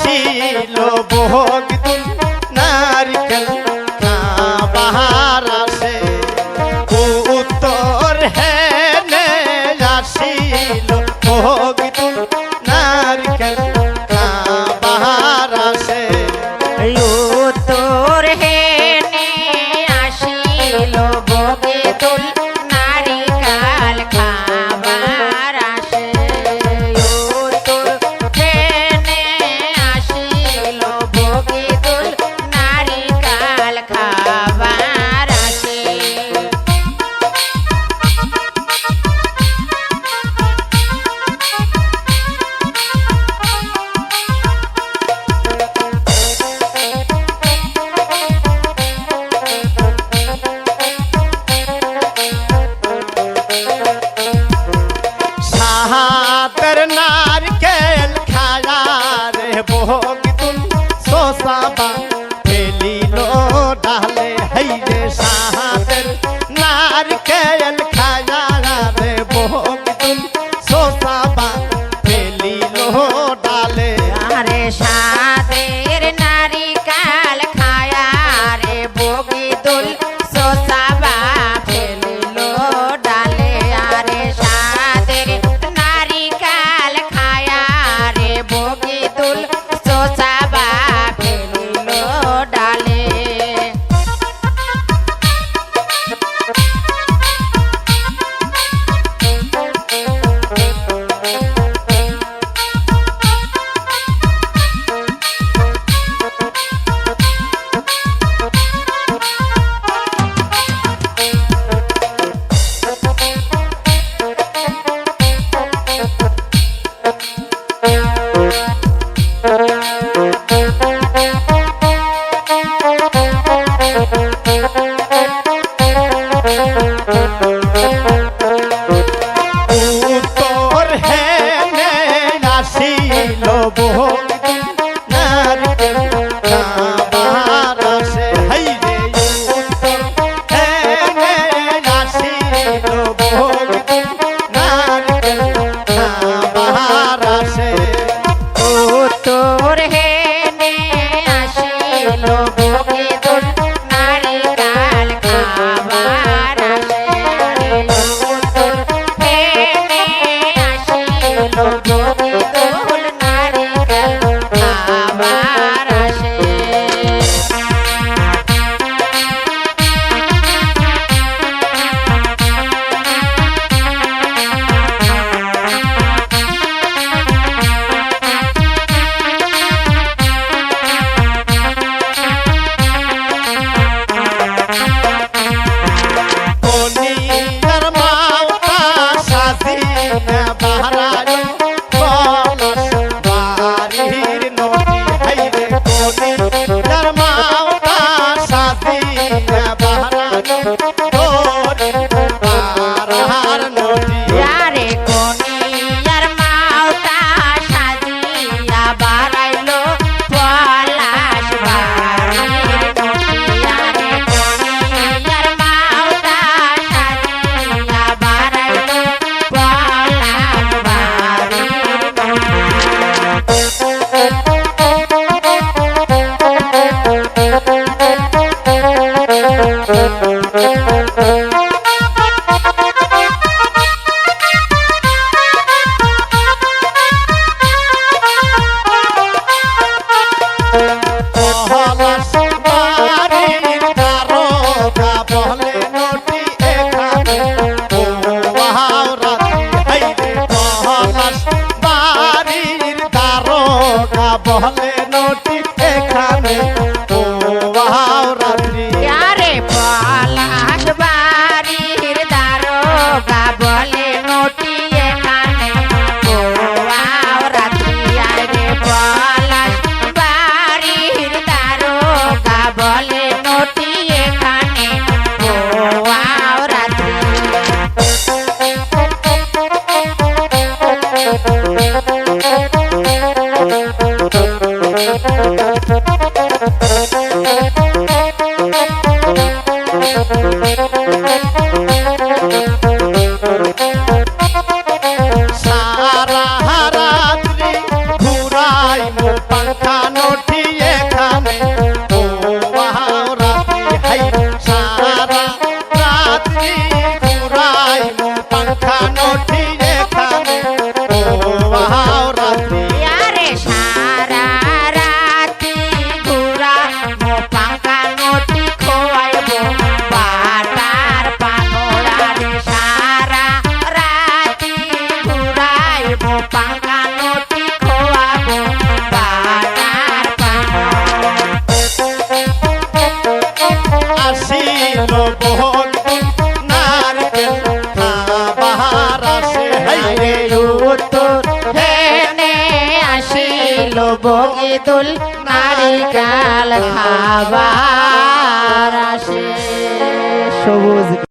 ছিল ভোগ shine. আসিল আসিল বকুল নারকেল হেনে আসিল বগিদুল নারিকাল খাবার আসে সবুজ